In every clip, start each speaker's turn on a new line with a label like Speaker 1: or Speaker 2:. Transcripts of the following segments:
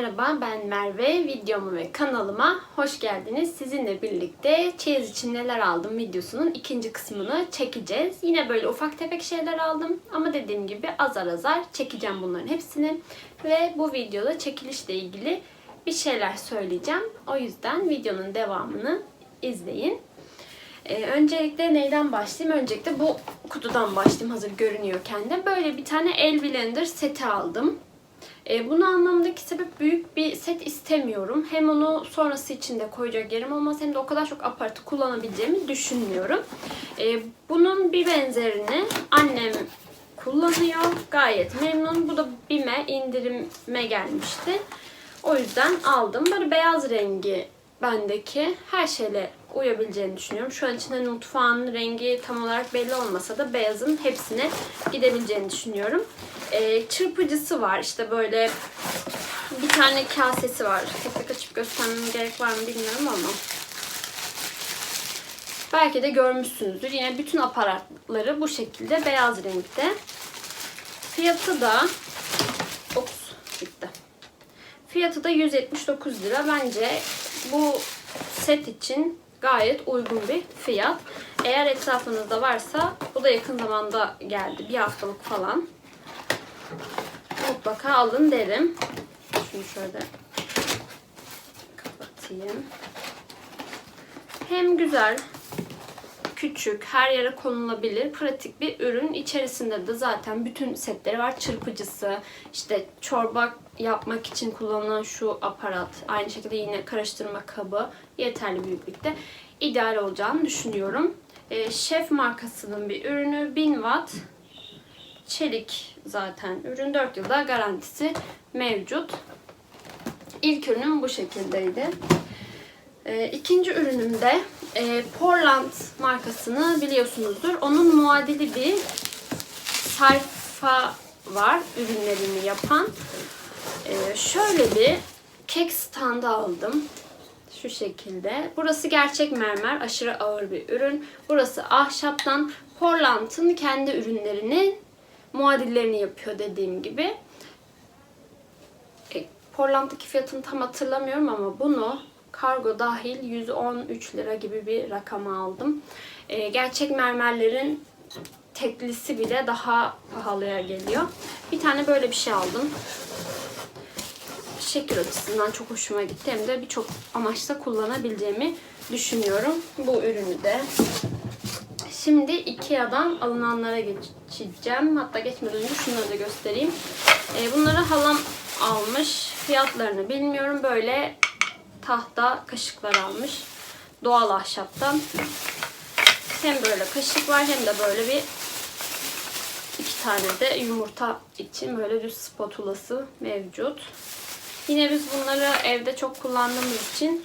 Speaker 1: merhaba ben Merve. Videomu ve kanalıma hoş geldiniz. Sizinle birlikte çeyiz için neler aldım videosunun ikinci kısmını çekeceğiz. Yine böyle ufak tefek şeyler aldım ama dediğim gibi azar azar çekeceğim bunların hepsini. Ve bu videoda çekilişle ilgili bir şeyler söyleyeceğim. O yüzden videonun devamını izleyin. Ee, öncelikle neyden başlayayım? Öncelikle bu kutudan başlayayım hazır görünüyorken de. Böyle bir tane el blender seti aldım. E, bunu anlamdaki sebep büyük bir set istemiyorum. Hem onu sonrası için de koyacak yerim olmaz hem de o kadar çok aparatı kullanabileceğimi düşünmüyorum. E, bunun bir benzerini annem kullanıyor. Gayet memnun. Bu da BİM'e indirime gelmişti. O yüzden aldım. Böyle beyaz rengi bendeki her şeyle uyabileceğini düşünüyorum. Şu an için hani mutfağın rengi tam olarak belli olmasa da beyazın hepsine gidebileceğini düşünüyorum. Ee, çırpıcısı var. İşte böyle bir tane kasesi var. Tek tek açıp göstermem gerek var mı bilmiyorum ama. Belki de görmüşsünüzdür. Yine bütün aparatları bu şekilde beyaz renkte. Fiyatı da Ops gitti. Fiyatı da 179 lira. Bence bu set için gayet uygun bir fiyat. Eğer etrafınızda varsa bu da yakın zamanda geldi. Bir haftalık falan. Mutlaka alın derim. Şunu şöyle kapatayım. Hem güzel, küçük, her yere konulabilir, pratik bir ürün. İçerisinde de zaten bütün setleri var. Çırpıcısı, işte çorba yapmak için kullanılan şu aparat, aynı şekilde yine karıştırma kabı yeterli büyüklükte. ideal olacağını düşünüyorum. Ee, Şef markasının bir ürünü 1000 watt çelik zaten ürün 4 yılda garantisi mevcut. İlk ürünüm bu şekildeydi. Ee, ikinci ürünüm de e, Portland markasını biliyorsunuzdur. Onun muadili bir sayfa var ürünlerini yapan. Ee, şöyle bir kek standı aldım. Şu şekilde. Burası gerçek mermer. Aşırı ağır bir ürün. Burası ahşaptan. Portland'ın kendi ürünlerini muadillerini yapıyor dediğim gibi. E, Portland'daki fiyatını tam hatırlamıyorum ama bunu kargo dahil 113 lira gibi bir rakama aldım. E, gerçek mermerlerin teklisi bile daha pahalıya geliyor. Bir tane böyle bir şey aldım. Şekil açısından çok hoşuma gitti. Hem de birçok amaçta kullanabileceğimi düşünüyorum. Bu ürünü de Şimdi Ikea'dan alınanlara geçeceğim. Hatta geçmeden önce şunları da göstereyim. E, bunları halam almış. Fiyatlarını bilmiyorum. Böyle tahta kaşıklar almış. Doğal ahşaptan. Hem böyle kaşık var hem de böyle bir iki tane de yumurta için böyle düz spatulası mevcut. Yine biz bunları evde çok kullandığımız için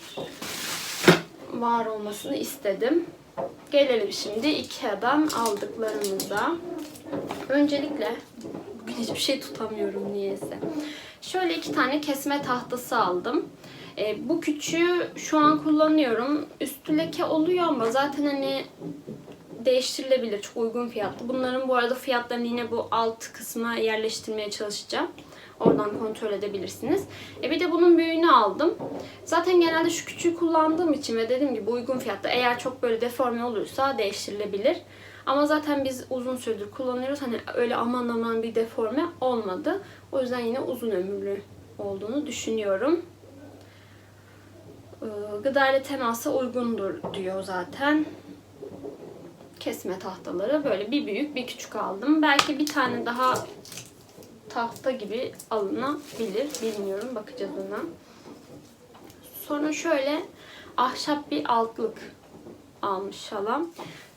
Speaker 1: var olmasını istedim. Gelelim şimdi Ikea'dan aldıklarımıza. Öncelikle bugün hiçbir şey tutamıyorum niyeyse. Şöyle iki tane kesme tahtası aldım. E, bu küçüğü şu an kullanıyorum. Üstü leke oluyor ama zaten hani değiştirilebilir. Çok uygun fiyatlı. Bunların bu arada fiyatlarını yine bu alt kısma yerleştirmeye çalışacağım. Oradan kontrol edebilirsiniz. E bir de bunun büyüğünü aldım. Zaten genelde şu küçüğü kullandığım için ve dediğim gibi uygun fiyatta eğer çok böyle deforme olursa değiştirilebilir. Ama zaten biz uzun süredir kullanıyoruz. Hani öyle aman aman bir deforme olmadı. O yüzden yine uzun ömürlü olduğunu düşünüyorum. Ee, Gıda ile temasa uygundur diyor zaten. Kesme tahtaları böyle bir büyük bir küçük aldım. Belki bir tane daha tahta gibi alınabilir. Bilmiyorum. Bakacağız ona. Sonra şöyle ahşap bir altlık almış şalam.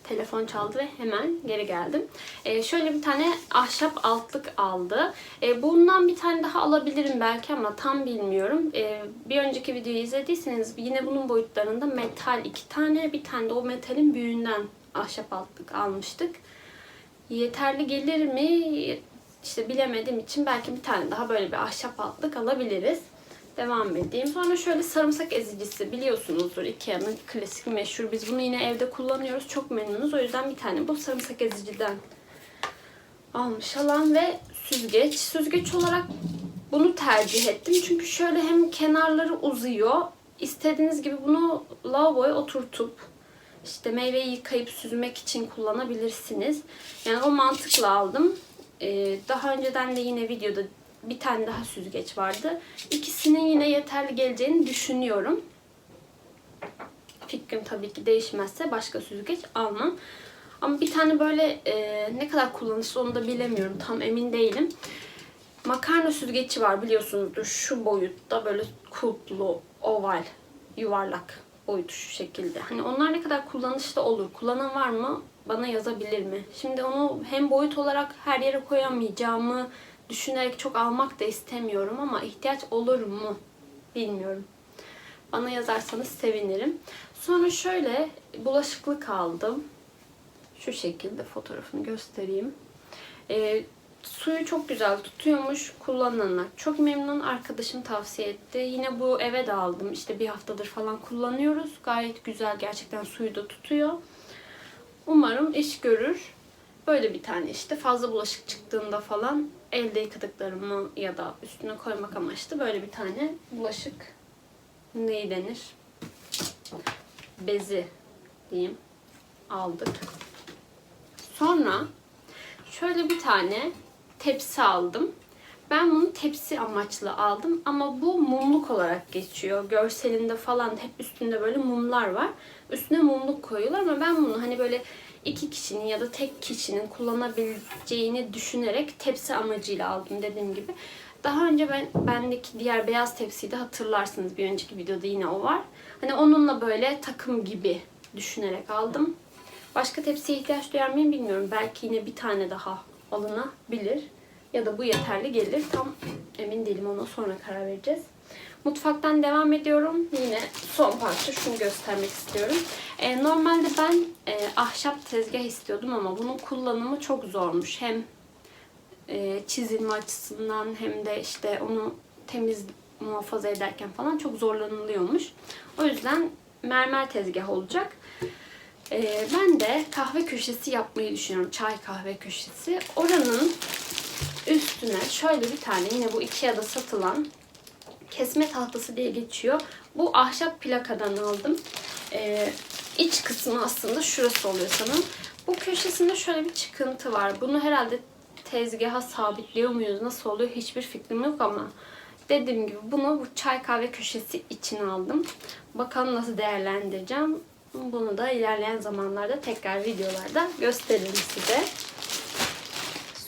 Speaker 1: Telefon çaldı ve hemen geri geldim. Ee, şöyle bir tane ahşap altlık aldı. Ee, bundan bir tane daha alabilirim belki ama tam bilmiyorum. Ee, bir önceki videoyu izlediyseniz yine bunun boyutlarında metal iki tane. Bir tane de o metalin büyüğünden ahşap altlık almıştık. Yeterli gelir mi? İşte bilemediğim için belki bir tane daha böyle bir ahşap altlık alabiliriz. Devam edeyim. Sonra şöyle sarımsak ezicisi biliyorsunuzdur Ikea'nın klasik meşhur. Biz bunu yine evde kullanıyoruz. Çok memnunuz. O yüzden bir tane bu sarımsak eziciden almış alan ve süzgeç. Süzgeç olarak bunu tercih ettim. Çünkü şöyle hem kenarları uzuyor. İstediğiniz gibi bunu lavaboya oturtup işte meyveyi yıkayıp süzmek için kullanabilirsiniz. Yani o mantıkla aldım. Ee, daha önceden de yine videoda bir tane daha süzgeç vardı. İkisinin yine yeterli geleceğini düşünüyorum. Fikrim tabii ki değişmezse başka süzgeç almam. Ama bir tane böyle e, ne kadar kullanışlı onu da bilemiyorum. Tam emin değilim. Makarna süzgeci var biliyorsunuzdur. Şu boyutta böyle kulplu, oval, yuvarlak boyutu şu şekilde. Hani onlar ne kadar kullanışlı olur? Kullanan var mı? Bana yazabilir mi? Şimdi onu hem boyut olarak her yere koyamayacağımı düşünerek çok almak da istemiyorum ama ihtiyaç olur mu? Bilmiyorum. Bana yazarsanız sevinirim. Sonra şöyle bulaşıklık aldım. Şu şekilde fotoğrafını göstereyim. Ee, suyu çok güzel tutuyormuş kullananlar. Çok memnun arkadaşım tavsiye etti. Yine bu eve de aldım. İşte bir haftadır falan kullanıyoruz. Gayet güzel gerçekten suyu da tutuyor. Umarım iş görür. Böyle bir tane işte fazla bulaşık çıktığında falan elde yıkadıklarımı ya da üstüne koymak amaçlı böyle bir tane bulaşık neyi denir? Bezi diyeyim aldık. Sonra şöyle bir tane tepsi aldım. Ben bunu tepsi amaçlı aldım ama bu mumluk olarak geçiyor. Görselinde falan hep üstünde böyle mumlar var. Üstüne mumluk koyuyorlar ama ben bunu hani böyle iki kişinin ya da tek kişinin kullanabileceğini düşünerek tepsi amacıyla aldım dediğim gibi. Daha önce ben bendeki diğer beyaz tepsiyi de hatırlarsınız bir önceki videoda yine o var. Hani onunla böyle takım gibi düşünerek aldım. Başka tepsiye ihtiyaç duyar mıyım bilmiyorum. Belki yine bir tane daha alınabilir. Ya da bu yeterli gelir. Tam emin değilim ona sonra karar vereceğiz. Mutfaktan devam ediyorum. Yine son parça şunu göstermek istiyorum. Ee, normalde ben e, ahşap tezgah istiyordum ama bunun kullanımı çok zormuş. Hem e, çizilme açısından hem de işte onu temiz muhafaza ederken falan çok zorlanılıyormuş. O yüzden mermer tezgah olacak. Ee, ben de kahve köşesi yapmayı düşünüyorum. Çay kahve köşesi. Oranın üstüne şöyle bir tane yine bu Ikea'da satılan kesme tahtası diye geçiyor. Bu ahşap plakadan aldım. Ee, iç kısmı aslında şurası oluyor sanırım. Bu köşesinde şöyle bir çıkıntı var. Bunu herhalde tezgaha sabitliyor muyuz? Nasıl oluyor? Hiçbir fikrim yok ama dediğim gibi bunu bu çay kahve köşesi için aldım. Bakalım nasıl değerlendireceğim. Bunu da ilerleyen zamanlarda tekrar videolarda gösteririm size.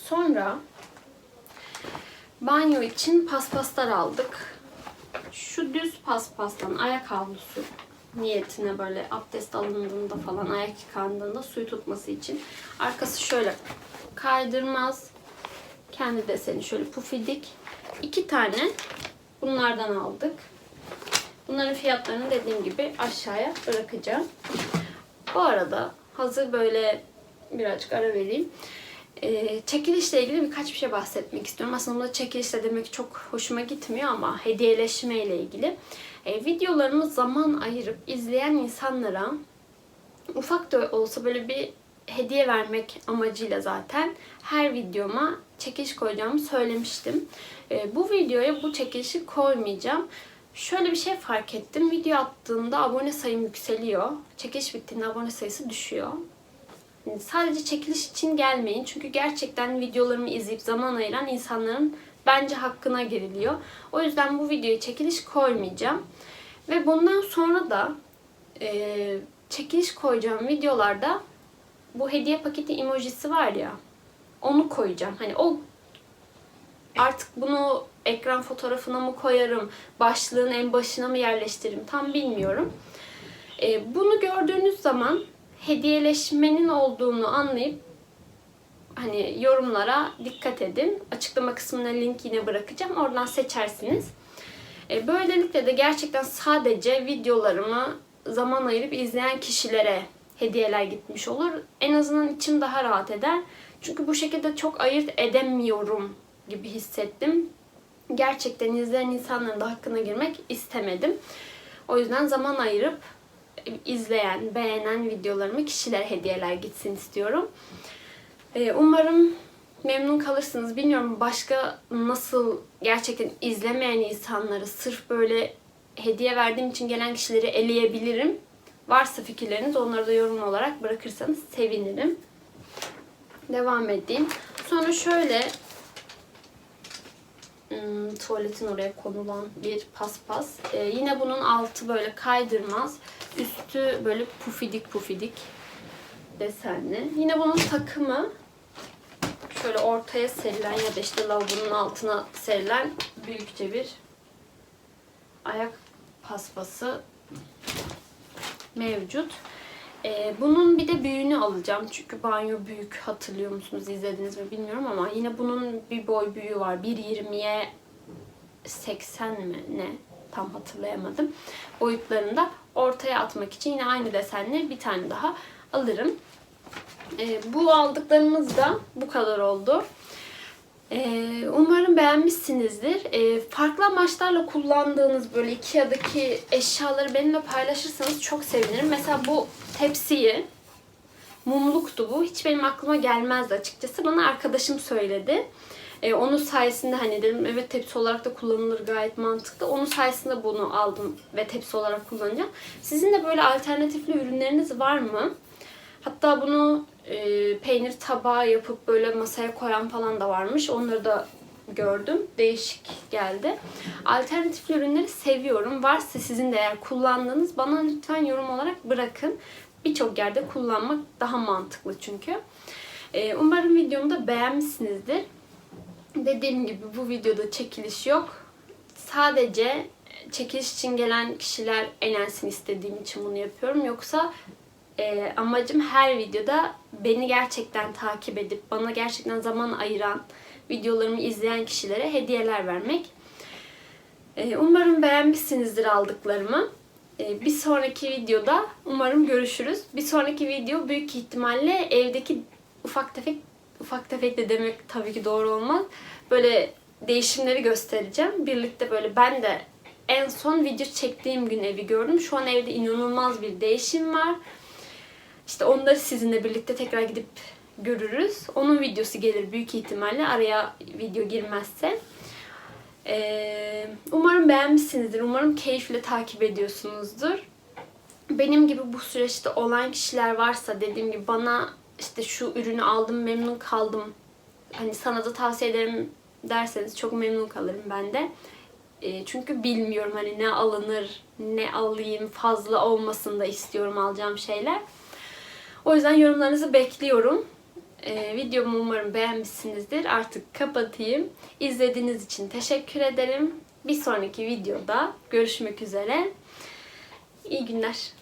Speaker 1: Sonra banyo için paspaslar aldık. Şu düz paspastan ayak havlusu niyetine böyle abdest alındığında falan ayak yıkandığında suyu tutması için. Arkası şöyle kaydırmaz. Kendi deseni şöyle pufidik. İki tane bunlardan aldık. Bunların fiyatlarını dediğim gibi aşağıya bırakacağım. Bu arada hazır böyle birazcık ara vereyim. Ee, çekilişle ilgili birkaç bir şey bahsetmek istiyorum. Aslında bunu çekilişle demek çok hoşuma gitmiyor ama hediyeleşme ile ilgili. Ee, videolarımı zaman ayırıp izleyen insanlara ufak da olsa böyle bir hediye vermek amacıyla zaten her videoma çekiliş koyacağımı söylemiştim. Ee, bu videoya bu çekilişi koymayacağım. Şöyle bir şey fark ettim. Video attığımda abone sayım yükseliyor. Çekiliş bittiğinde abone sayısı düşüyor. Yani sadece çekiliş için gelmeyin. Çünkü gerçekten videolarımı izleyip zaman ayıran insanların bence hakkına giriliyor. O yüzden bu videoya çekiliş koymayacağım. Ve bundan sonra da e, çekiliş koyacağım videolarda bu hediye paketi emojisi var ya onu koyacağım. Hani o artık bunu ekran fotoğrafına mı koyarım, başlığın en başına mı yerleştiririm tam bilmiyorum. E, bunu gördüğünüz zaman hediyeleşmenin olduğunu anlayıp hani yorumlara dikkat edin. Açıklama kısmına link yine bırakacağım. Oradan seçersiniz. E, böylelikle de gerçekten sadece videolarımı zaman ayırıp izleyen kişilere hediyeler gitmiş olur. En azından içim daha rahat eder. Çünkü bu şekilde çok ayırt edemiyorum gibi hissettim. Gerçekten izleyen insanların da hakkına girmek istemedim. O yüzden zaman ayırıp izleyen, beğenen videolarımı kişilere hediyeler gitsin istiyorum. Ee, umarım memnun kalırsınız. Bilmiyorum başka nasıl gerçekten izlemeyen insanları sırf böyle hediye verdiğim için gelen kişileri eleyebilirim. Varsa fikirleriniz onları da yorum olarak bırakırsanız sevinirim. Devam edeyim. Sonra şöyle hmm, tuvaletin oraya konulan bir paspas. Ee, yine bunun altı böyle kaydırmaz. Üstü böyle pufidik pufidik desenli. Yine bunun takımı şöyle ortaya serilen ya da işte lavabonun altına serilen büyükçe bir ayak paspası mevcut. Ee, bunun bir de büyüğünü alacağım. Çünkü banyo büyük. Hatırlıyor musunuz? izlediniz mi bilmiyorum ama yine bunun bir boy büyüğü var. 1.20'ye 80 mi ne? Tam hatırlayamadım. Boyutlarında ortaya atmak için yine aynı desenli bir tane daha alırım. Ee, bu aldıklarımız da bu kadar oldu. Ee, umarım beğenmişsinizdir. Ee, farklı amaçlarla kullandığınız böyle Ikea'daki eşyaları benimle paylaşırsanız çok sevinirim. Mesela bu tepsiyi, mumluktu bu. Hiç benim aklıma gelmezdi açıkçası. Bana arkadaşım söyledi. Ee, onun sayesinde hani dedim evet tepsi olarak da kullanılır gayet mantıklı. Onun sayesinde bunu aldım ve tepsi olarak kullanacağım. Sizin de böyle alternatifli ürünleriniz var mı? Hatta bunu e, peynir tabağı yapıp böyle masaya koyan falan da varmış. Onları da gördüm. Değişik geldi. Alternatif ürünleri seviyorum. Varsa sizin de eğer kullandığınız bana lütfen yorum olarak bırakın. Birçok yerde kullanmak daha mantıklı çünkü. E, umarım videomu da beğenmişsinizdir. Dediğim gibi bu videoda çekiliş yok. Sadece çekiliş için gelen kişiler elensin istediğim için bunu yapıyorum. Yoksa e, amacım her videoda beni gerçekten takip edip bana gerçekten zaman ayıran videolarımı izleyen kişilere hediyeler vermek. E, umarım beğenmişsinizdir aldıklarımı. E, bir sonraki videoda umarım görüşürüz. Bir sonraki video büyük ihtimalle evdeki ufak tefek ufak tefek de demek tabii ki doğru olmaz. Böyle değişimleri göstereceğim. Birlikte böyle ben de en son video çektiğim gün evi gördüm. Şu an evde inanılmaz bir değişim var. İşte onları sizinle birlikte tekrar gidip görürüz. Onun videosu gelir büyük ihtimalle araya video girmezse. Ee, umarım beğenmişsinizdir. Umarım keyifle takip ediyorsunuzdur. Benim gibi bu süreçte olan kişiler varsa dediğim gibi bana işte şu ürünü aldım memnun kaldım. Hani sana da tavsiye ederim derseniz çok memnun kalırım ben de. E, çünkü bilmiyorum hani ne alınır, ne alayım, fazla olmasını da istiyorum alacağım şeyler. O yüzden yorumlarınızı bekliyorum. Ee, videomu umarım beğenmişsinizdir. Artık kapatayım. İzlediğiniz için teşekkür ederim. Bir sonraki videoda görüşmek üzere. İyi günler.